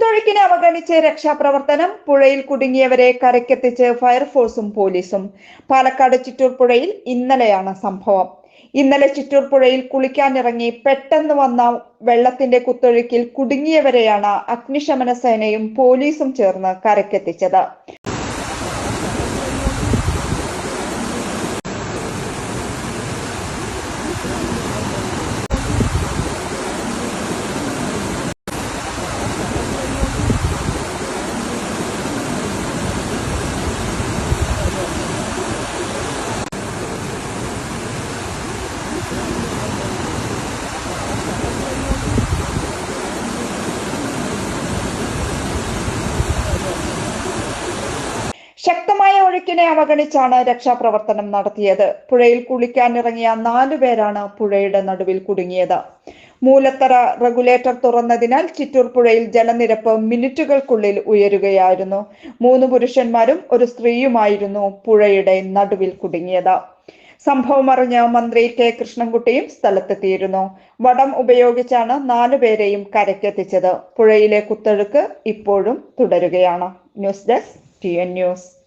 കുത്തൊഴുക്കിനെ അവഗണിച്ച് രക്ഷാപ്രവർത്തനം പുഴയിൽ കുടുങ്ങിയവരെ കരക്കെത്തിച്ച് ഫയർഫോഴ്സും പോലീസും. പാലക്കാട് ചിറ്റൂർ പുഴയിൽ ഇന്നലെയാണ് സംഭവം. ഇന്നലെ ചിറ്റൂർ പുഴയിൽ കുളിക്കാനിറങ്ങി പെട്ടെന്ന് വന്ന വെള്ളത്തിന്റെ കുത്തൊഴുക്കിൽ കുടുങ്ങിയവരെയാണ് അഗ്നിശമന സേനയും പോലീസും ചേർന്ന് കരക്കെത്തിച്ചത് ശക്തമായ ഒഴുക്കിനെ അവഗണിച്ചാണ് രക്ഷാപ്രവർത്തനം നടത്തിയത്. പുഴയിൽ കുളിക്കാനിറങ്ങിയ നാലു പേരാണ് പുഴയുടെ നടുവിൽ കുടുങ്ങിയത്. മൂലത്തറ റെഗുലേറ്റർ തുറന്നതിനാൽ ചിറ്റൂർ പുഴയിൽ ജലനിരപ്പ് മിനിറ്റുകൾക്കുള്ളിൽ ഉയരുകയായിരുന്നു. മൂന്ന് പുരുഷന്മാരും ഒരു സ്ത്രീയുമായിരുന്നു പുഴയുടെ നടുവിൽ കുടുങ്ങിയത്. സംഭവം അറിഞ്ഞ മന്ത്രി കെ. കൃഷ്ണൻകുട്ടിയും സ്ഥലത്തെത്തിയിരുന്നു. വടം ഉപയോഗിച്ചാണ് നാലു പേരെയും കരയ്ക്കെത്തിച്ചത്. പുഴയിലെ കുത്തൊഴുക്ക് ഇപ്പോഴും തുടരുകയാണ്. News desk Sí, años.